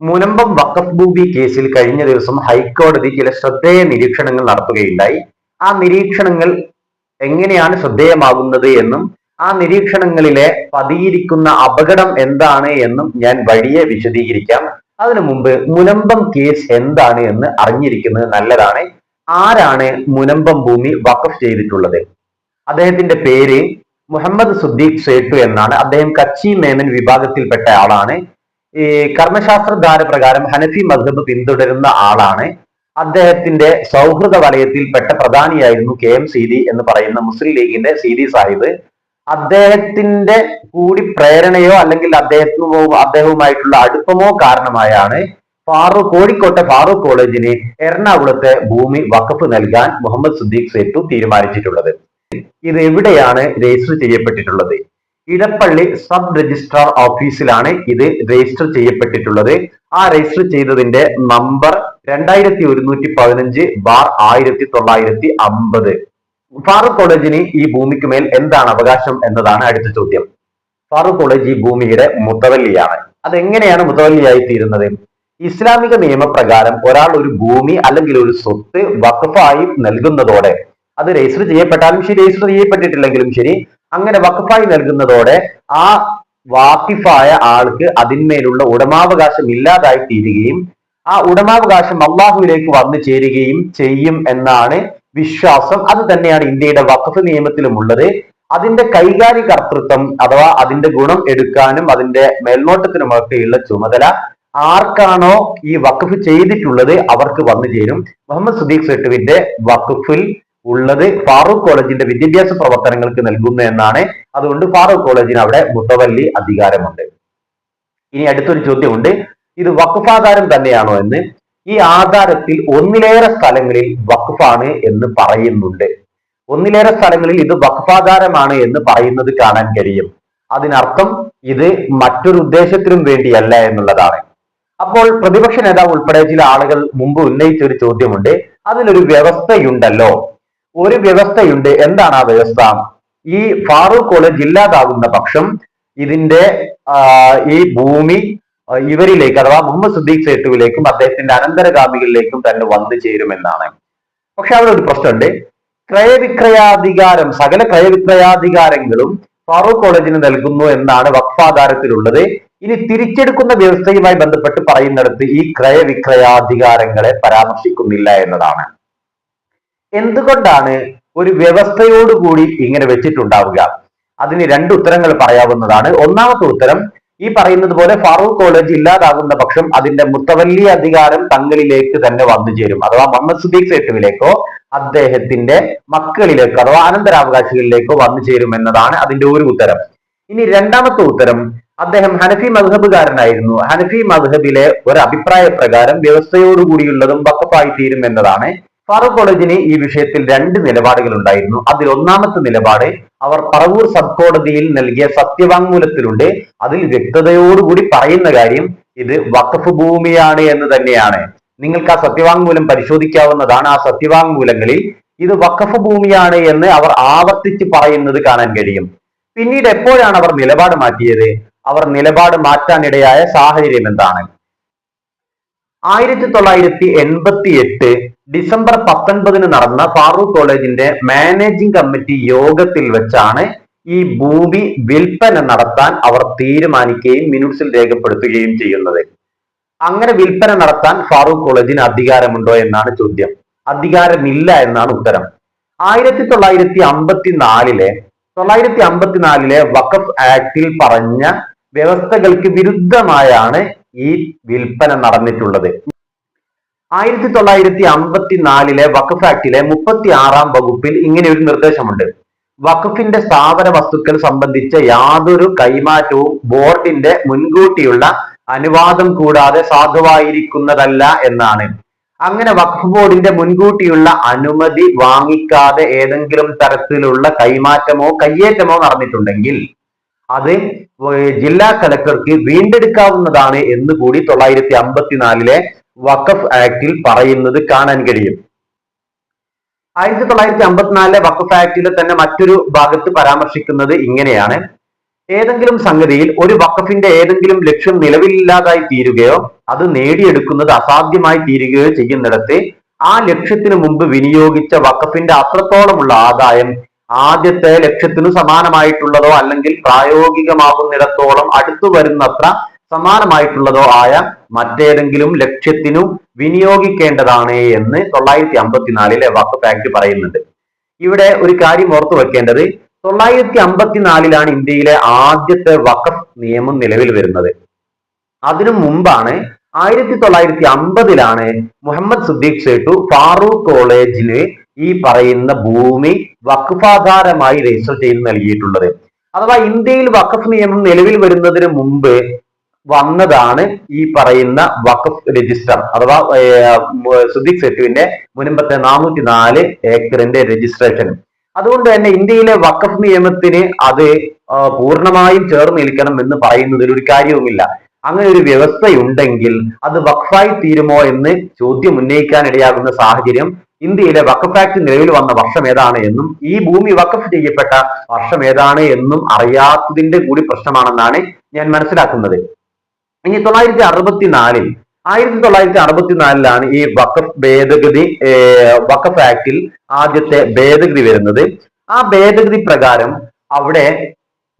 മുനമ്പം വഖഫ് ഭൂമി കേസിൽ കഴിഞ്ഞ ദിവസം ഹൈക്കോടതി ചില ശ്രദ്ധേയ നിരീക്ഷണങ്ങൾ നടത്തുകയുണ്ടായി. ആ നിരീക്ഷണങ്ങൾ എങ്ങനെയാണ് ശ്രദ്ധേയമാകുന്നത് എന്നും ആ നിരീക്ഷണങ്ങളിലെ പതിയിരിക്കുന്ന അപകടം എന്താണ് എന്നും ഞാൻ വഴിയെ വിശദീകരിക്കാം. അതിനു മുമ്പ് മുനമ്പം കേസ് എന്താണ് എന്ന് അറിഞ്ഞിരിക്കുന്നത് നല്ലതാണ്. ആരാണ് മുനമ്പം ഭൂമി വഖഫ് ചെയ്തിട്ടുള്ളത്? അദ്ദേഹത്തിന്റെ പേര് മുഹമ്മദ് സുദ്ദീഖ് സേട്ടു എന്നാണ്. അദ്ദേഹം കച്ചി മേമൻ വിഭാഗത്തിൽപ്പെട്ട ആളാണ്. ഈ കർമ്മശാസ്ത്രധാര പ്രകാരം ഹനഫി മദ്ഹബ് പിന്തുടരുന്ന ആളാണ്. അദ്ദേഹത്തിന്റെ സൗഹൃദ വലയത്തിൽപ്പെട്ട പ്രധാനിയായിരുന്നു കെ എം സീതി എന്ന് പറയുന്ന മുസ്ലിം ലീഗിന്റെ സീതി സാഹിബ്. അദ്ദേഹത്തിന്റെ കൂടി പ്രേരണയോ അല്ലെങ്കിൽ അദ്ദേഹത്തിനോ അദ്ദേഹവുമായിട്ടുള്ള അടുപ്പമോ കാരണമായാണ് ഫാറൂഖ് കോഴിക്കോട്ടെ ഫാറൂഖ് കോളേജിന് എറണാകുളത്തെ ഭൂമി വഖഫ് നൽകാൻ മുഹമ്മദ് സുദ്ദീഖ് സേട്ടു തീരുമാനിച്ചിട്ടുള്ളത്. ഇത് എവിടെയാണ് രജിസ്റ്റർ ചെയ്യപ്പെട്ടിട്ടുള്ളത്? ഇടപ്പള്ളി സബ് രജിസ്ട്രാർ ഓഫീസിലാണ് ഇത് രജിസ്റ്റർ ചെയ്യപ്പെട്ടിട്ടുള്ളത്. ആ രജിസ്റ്റർ ചെയ്തതിന്റെ നമ്പർ രണ്ടായിരത്തി ഒരുന്നൂറ്റി പതിനഞ്ച് ബാർ ആയിരത്തി തൊള്ളായിരത്തി അമ്പത് ഫാറൂഖ് കോളേജിന് ഈ ഭൂമിക്ക് മേൽ എന്താണ് അവകാശം എന്നതാണ് അടുത്ത ചോദ്യം. ഫാറൂഖ് കോളേജ് ഈ ഭൂമിയുടെ മുത്തവല്ലിയാണ് അതെങ്ങനെയാണ് മുതവല്ലിയായി തീരുന്നത് ഇസ്ലാമിക നിയമപ്രകാരം ഒരാൾ ഒരു ഭൂമി അല്ലെങ്കിൽ ഒരു സ്വത്ത് വഖഫായി നൽകുന്നതോടെ അത് രജിസ്റ്റർ ചെയ്യപ്പെട്ടാലും ശരി രജിസ്റ്റർ ചെയ്യപ്പെട്ടിട്ടില്ലെങ്കിലും ശരി അങ്ങനെ വഖഫായി നൽകുന്നതോടെ ആ വാക്കിഫായ ആൾക്ക് അതിന്മേലുള്ള ഉടമാവകാശം ഇല്ലാതായി തീരുകയും ആ ഉടമാവകാശം അള്ളാഹുവിലേക്ക് വന്നു ചേരുകയും ചെയ്യും എന്നാണ് വിശ്വാസം. അത് തന്നെയാണ് ഇന്ത്യയുടെ വഖഫ് നിയമത്തിലും ഉള്ളത് അതിന്റെ കൈകാര്യ കർത്തൃത്വം അഥവാ അതിന്റെ ഗുണം എടുക്കാനും അതിന്റെ മേൽനോട്ടത്തിനുമൊക്കെയുള്ള ചുമതല ആർക്കാണോ ഈ വഖഫ് ചെയ്തിട്ടുള്ളത് അവർക്ക് വന്നു ചേരും. മുഹമ്മദ് സുദീഖ് സെട്ടുവിന്റെ വഖഫിൽ ഉള്ളത് ഫാറൂഖ് കോളേജിന്റെ വിദ്യാഭ്യാസ പ്രവർത്തനങ്ങൾക്ക് നൽകുന്നു എന്നാണ്. അതുകൊണ്ട് ഫാറൂഖ് കോളേജിന് അവിടെ മുത്തവല്ലി അധികാരമുണ്ട്. ഇനി അടുത്തൊരു ചോദ്യമുണ്ട്. ഇത് വഖഫാധാരം തന്നെയാണോ എന്ന്. ഈ ആധാരത്തിൽ ഒന്നിലേറെ സ്ഥലങ്ങളിൽ വഖഫാണ് എന്ന് പറയുന്നുണ്ട്. ഒന്നിലേറെ സ്ഥലങ്ങളിൽ ഇത് വഖഫാധാരമാണ് എന്ന് പറയുന്നത് കാണാൻ കഴിയും. അതിനർത്ഥം ഇത് മറ്റൊരു ഉദ്ദേശത്തിനും വേണ്ടിയല്ല എന്നുള്ളതാണ്. അപ്പോൾ പ്രതിപക്ഷ നേതാവ് ഉൾപ്പെടെ ചില ആളുകൾ മുമ്പ് ഉന്നയിച്ച ഒരു ചോദ്യമുണ്ട്. അതിലൊരു വ്യവസ്ഥയുണ്ടല്ലോ. ഒരു വ്യവസ്ഥയുണ്ട്. എന്താണ് ആ വ്യവസ്ഥ? ഈ ഫാറൂഖ് കോളേജ് ഇല്ലാതാകുന്ന പക്ഷം ഇതിന്റെ ഈ ഭൂമി ഇവരിലേക്ക് അഥവാ മുഹമ്മദ് സുദ്ദീഖ് സേട്ടുവിലേക്കും അദ്ദേഹത്തിന്റെ അനന്തരഗാമികളിലേക്കും തന്നെ വന്നു ചേരുമെന്നാണ്. പക്ഷെ അവിടെ ഒരു പ്രശ്നമുണ്ട്. ക്രയവിക്രയാധികാരം സകല ക്രയവിക്രയാധികാരങ്ങളും ഫാറൂഖ് കോളേജിന് നൽകുന്നു എന്നാണ് വക്ഫാധാരത്തിലുള്ളത്. ഇനി തിരിച്ചെടുക്കുന്ന വ്യവസ്ഥയുമായി ബന്ധപ്പെട്ട് പറയുന്നിടത്ത് ഈ ക്രയവിക്രയാധികാരങ്ങളെ പരാമർശിക്കുന്നില്ല എന്നതാണ്. എന്തുകൊണ്ടാണ് ഒരു വ്യവസ്ഥയോട് കൂടി ഇങ്ങനെ വെച്ചിട്ടുണ്ടാവുക? അതിന് രണ്ട് ഉത്തരങ്ങൾ പറയാവുന്നതാണ്. ഒന്നാമത്തെ ഉത്തരം ഈ പറയുന്നത് പോലെ ഫാറൂഖ് കോളേജ് ഇല്ലാതാകുന്ന പക്ഷം അതിന്റെ മുത്തവല്ലി അധികാരം തങ്ങളിലേക്ക് തന്നെ വന്നു ചേരും. അഥവാ മുഹമ്മദ് സുദീഖ് സേട്ടുവിലേക്കോ അദ്ദേഹത്തിന്റെ മക്കളിലേക്കോ അഥവാ അനന്തരാവകാശികളിലേക്കോ വന്നു ചേരും എന്നതാണ് അതിന്റെ ഒരു ഉത്തരം. ഇനി രണ്ടാമത്തെ ഉത്തരം അദ്ദേഹം ഹനഫി മധബുകാരനായിരുന്നു ഹനഫി മധബിലെ ഒരു അഭിപ്രായ പ്രകാരം വ്യവസ്ഥയോടുകൂടിയുള്ളതും വക്കപ്പായി തീരും എന്നതാണ് ഫാറൂഖ് കോളേജിന് ഈ വിഷയത്തിൽ രണ്ട് നിലപാടുകൾ ഉണ്ടായിരുന്നു അതിൽ ഒന്നാമത്തെ നിലപാട് അവർ പറവൂർ സബ് കോടതിയിൽ നൽകിയ സത്യവാങ്മൂലത്തിലുണ്ട്. അതിൽ വ്യക്തതയോടുകൂടി പറയുന്ന കാര്യം ഇത് വഖഫ് ഭൂമിയാണ് എന്ന് തന്നെയാണ്. നിങ്ങൾക്ക് ആ സത്യവാങ്മൂലം പരിശോധിക്കാവുന്നതാണ്. ആ സത്യവാങ്മൂലങ്ങളിൽ ഇത് വഖഫ് ഭൂമിയാണ് എന്ന് അവർ ആവർത്തിച്ച് പറയുന്നത് കാണാൻ കഴിയും. പിന്നീട് എപ്പോഴാണ് അവർ നിലപാട് മാറ്റിയത്? അവർ നിലപാട് മാറ്റാനിടയായ സാഹചര്യം എന്താണ്? ആയിരത്തി തൊള്ളായിരത്തി എൺപത്തി എട്ട് ഡിസംബർ പത്തൊൻപതിന് നടന്ന ഫാറൂഖ് കോളേജിന്റെ മാനേജിംഗ് കമ്മിറ്റി യോഗത്തിൽ വെച്ചാണ് ഈ ഭൂമി വിൽപ്പന നടത്താൻ അവർ തീരുമാനിക്കുകയും മിനിറ്റ്സിൽ രേഖപ്പെടുത്തുകയും ചെയ്യുന്നത്. അങ്ങനെ വിൽപ്പന നടത്താൻ ഫാറൂഖ് കോളേജിന് അധികാരമുണ്ടോ എന്നാണ് ചോദ്യം. അധികാരമില്ല എന്നാണ് ഉത്തരം. ആയിരത്തി തൊള്ളായിരത്തി അമ്പത്തിനാലിലെ തൊള്ളായിരത്തി അമ്പത്തിനാലിലെ വഖഫ് ആക്ടിൽ പറഞ്ഞ വ്യവസ്ഥകൾക്ക് വിരുദ്ധമായാണ് ഈ വിൽപ്പന നടന്നിട്ടുള്ളത്. ആയിരത്തി തൊള്ളായിരത്തി അമ്പത്തിനാലിലെ വഖഫ് ആക്ടിലെ മുപ്പത്തി ആറാം വകുപ്പിൽ ഇങ്ങനെ ഒരു നിർദ്ദേശമുണ്ട്. വഖഫിന്റെ സ്ഥാപന വസ്തുക്കൾ സംബന്ധിച്ച യാതൊരു കൈമാറ്റവും ബോർഡിന്റെ മുൻകൂട്ടിയുള്ള അനുവാദം കൂടാതെ സാധുവായിരിക്കുന്നതല്ല എന്നാണ്. അങ്ങനെ വഖഫ് ബോർഡിന്റെ മുൻകൂട്ടിയുള്ള അനുമതി വാങ്ങിക്കാതെ ഏതെങ്കിലും തരത്തിലുള്ള കൈമാറ്റമോ കയ്യേറ്റമോ നടന്നിട്ടുണ്ടെങ്കിൽ അത് ജില്ലാ കലക്ടർക്ക് വീണ്ടെടുക്കാവുന്നതാണ് എന്ന് കൂടി തൊള്ളായിരത്തി അമ്പത്തിനാലിലെ വഖഫ് ആക്ടിൽ പറയുന്നത് കാണാൻ കഴിയും. ആയിരത്തി തൊള്ളായിരത്തി അമ്പത്തിനാലിലെ വഖഫ് ആക്ടിലെ തന്നെ മറ്റൊരു ഭാഗത്ത് പരാമർശിക്കുന്നത് ഇങ്ങനെയാണ്. ഏതെങ്കിലും സംഗതിയിൽ ഒരു വഖഫിന്റെ ഏതെങ്കിലും ലക്ഷ്യം നിലവിലില്ലാതായി തീരുകയോ അത് നേടിയെടുക്കുന്നത് അസാധ്യമായി തീരുകയോ ചെയ്യുന്നിടത്ത് ആ ലക്ഷ്യത്തിന് മുമ്പ് വിനിയോഗിച്ച വഖഫിന്റെ അത്രത്തോളമുള്ള ആദായം ആദ്യത്തെ ലക്ഷ്യത്തിനു സമാനമായിട്ടുള്ളതോ അല്ലെങ്കിൽ പ്രായോഗികമാകുന്നിടത്തോളം അടുത്തു വരുന്നത്ര സമാനമായിട്ടുള്ളതോ ആയ മറ്റേതെങ്കിലും ലക്ഷ്യത്തിനു വിനിയോഗിക്കേണ്ടതാണ് എന്ന് തൊള്ളായിരത്തി അമ്പത്തിനാലിലെ വഖഫ് ആക്ട് പറയുന്നുണ്ട്. ഇവിടെ ഒരു കാര്യം ഓർത്തു വെക്കേണ്ടത്. തൊള്ളായിരത്തി അമ്പത്തിനാലിലാണ് ഇന്ത്യയിലെ ആദ്യത്തെ വഖഫ് നിയമം നിലവിൽ വരുന്നത്. അതിനു മുമ്പാണ് ആയിരത്തി തൊള്ളായിരത്തി അമ്പതിലാണ് മുഹമ്മദ് സുദ്ദീഖ് സേട്ടു ഫാറൂഖ് കോളേജിന് ഈ പറയുന്ന ഭൂമി വഖഫാധാരമായി രജിസ്റ്റർ ചെയ്ത് നൽകിയിട്ടുള്ളത്. അഥവാ ഇന്ത്യയിൽ വഖഫ് നിയമം നിലവിൽ വരുന്നതിന് മുമ്പ് വന്നതാണ് ഈ പറയുന്ന വഖഫ് രജിസ്റ്റർ അഥവാ സുദീഖ് സെറ്റുവിന്റെ മുൻപത്തെ നാനൂറ്റി നാല് ഏക്കറിന്റെ രജിസ്ട്രേഷൻ. അതുകൊണ്ട് തന്നെ ഇന്ത്യയിലെ വഖഫ് നിയമത്തിന് അത് പൂർണമായും ചേർന്ന് നിൽക്കണം എന്ന് പറയുന്നതിൽ ഒരു കാര്യവുമില്ല. അങ്ങനെ ഒരു വ്യവസ്ഥയുണ്ടെങ്കിൽ അത് വഖഫായി തീരുമോ എന്ന് ചോദ്യം ഉന്നയിക്കാൻ ഇടയാകുന്ന സാഹചര്യം ഇന്ത്യയിലെ വഖഫ് ആക്ട് നിലവിൽ വന്ന വർഷം ഏതാണ് എന്നും ഈ ഭൂമി വഖഫ് ചെയ്യപ്പെട്ട വർഷം ഏതാണ് എന്നും അറിയാത്തതിന്റെ കൂടി പ്രശ്നമാണെന്നാണ് ഞാൻ മനസ്സിലാക്കുന്നത്. ഇനി തൊള്ളായിരത്തി അറുപത്തിനാലിൽ ആയിരത്തി തൊള്ളായിരത്തി അറുപത്തിനാലിലാണ് ഈ വഖഫ് ഭേദഗതി വഖഫ് ആക്ടിൽ ആദ്യത്തെ ഭേദഗതി വരുന്നത്. ആ ഭേദഗതി പ്രകാരം അവിടെ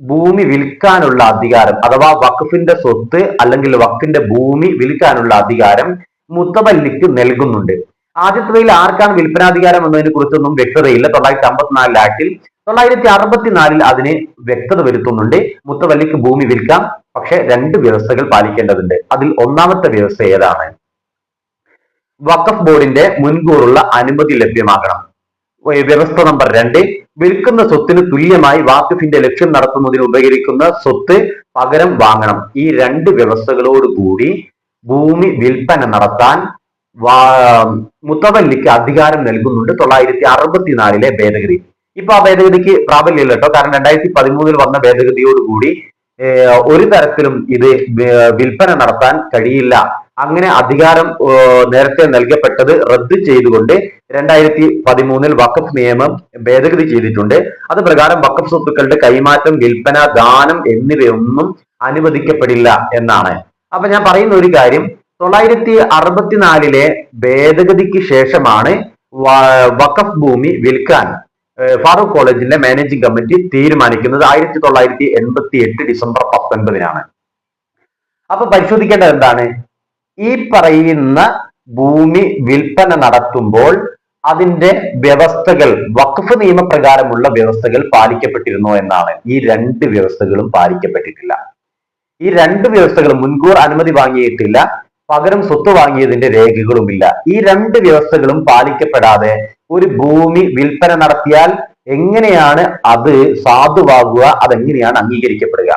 ഭൂമി വിൽക്കാനുള്ള അധികാരം അഥവാ വഖഫിന്റെ സ്വത്ത് അല്ലെങ്കിൽ വഖഫിന്റെ ഭൂമി വിൽക്കാനുള്ള അധികാരം മുത്തവല്ലിക്ക് നൽകുന്നുണ്ട്. ആദ്യത്തേതിൽ ആർക്കാണ് വിൽപ്പനാധികാരം എന്നതിനെ കുറിച്ചൊന്നും വ്യക്തതയില്ല. തൊള്ളായിരത്തി അമ്പത്തിനാലിൽ ആക്ടിൽ തൊള്ളായിരത്തി അറുപത്തിനാലിൽ അതിന് വ്യക്തത വരുത്തുന്നുണ്ട്. മുത്തവല്ലിക്ക് ഭൂമി വിൽക്കാം. പക്ഷെ രണ്ട് വ്യവസ്ഥകൾ പാലിക്കേണ്ടതുണ്ട്. അതിൽ ഒന്നാമത്തെ വ്യവസ്ഥ ഏതാണ്? വഖഫ് ബോർഡിന്റെ മുൻകൂറുള്ള അനുമതി ലഭ്യമാകണം. വ്യവസ്ഥ നമ്പർ രണ്ട് വിൽക്കുന്ന സ്വത്തിന് തുല്യമായി വാക്കിഫിന്റെ ലക്ഷ്യം നടത്തുന്നതിന് ഉപകരിക്കുന്ന സ്വത്ത് പകരം വാങ്ങണം. ഈ രണ്ട് വ്യവസ്ഥകളോടുകൂടി ഭൂമി വിൽപ്പന നടത്താൻ മുത്തവല്ലിക്ക് അധികാരം നൽകുന്നുണ്ട് തൊള്ളായിരത്തി അറുപത്തിനാലിലെ ഭേദഗതി. ഇപ്പൊ ആ ഭേദഗതിക്ക് പ്രാബല്യമില്ല കേട്ടോ. കാരണം രണ്ടായിരത്തി പതിമൂന്നിൽ വന്ന ഭേദഗതിയോടുകൂടി ഒരു തരത്തിലും ഇത് വിൽപ്പന നടത്താൻ കഴിയില്ല. അങ്ങനെ അധികാരം നേരത്തെ നൽകപ്പെട്ടത് റദ്ദ് ചെയ്തുകൊണ്ട് രണ്ടായിരത്തി പതിമൂന്നിൽ വഖഫ് നിയമം ഭേദഗതി ചെയ്തിട്ടുണ്ട്. അത് പ്രകാരം വഖഫ് സ്വത്തുക്കളുടെ കൈമാറ്റം വിൽപ്പന ദാനം എന്നിവയൊന്നും അനുവദിക്കപ്പെടില്ല എന്നാണ്. അപ്പൊ ഞാൻ പറയുന്ന ഒരു കാര്യം തൊള്ളായിരത്തി അറുപത്തിനാലിലെ ഭേദഗതിക്ക് ശേഷമാണ് വഖഫ് ഭൂമി വിൽക്കാൻ ഫാറൂഖ് കോളേജിന്റെ മാനേജിംഗ് കമ്മിറ്റി തീരുമാനിക്കുന്നത് ആയിരത്തി തൊള്ളായിരത്തി എൺപത്തി എട്ട് ഡിസംബർ പത്തൊൻപതിനാണ്. അപ്പൊ പരിശോധിക്കേണ്ടത് എന്താണ്? ഈ പറയുന്ന ഭൂമി വിൽപ്പന നടത്തുമ്പോൾ അതിന്റെ വ്യവസ്ഥകൾ വഖഫ് നിയമപ്രകാരമുള്ള വ്യവസ്ഥകൾ പാലിക്കപ്പെട്ടിരുന്നോ എന്നാണ്. ഈ രണ്ട് വ്യവസ്ഥകളും പാലിക്കപ്പെട്ടിട്ടില്ല. ഈ രണ്ട് വ്യവസ്ഥകളും മുൻകൂർ അനുമതി വാങ്ങിയിട്ടില്ല പകരം സ്വത്ത് വാങ്ങിയതിന്റെ രേഖകളുമില്ല. ഈ രണ്ട് വ്യവസ്ഥകളും പാലിക്കപ്പെടാതെ ഒരു ഭൂമി വിൽപ്പന നടത്തിയാൽ എങ്ങനെയാണ് അത് സാധുവാകുക അതെങ്ങനെയാണ് അംഗീകരിക്കപ്പെടുക?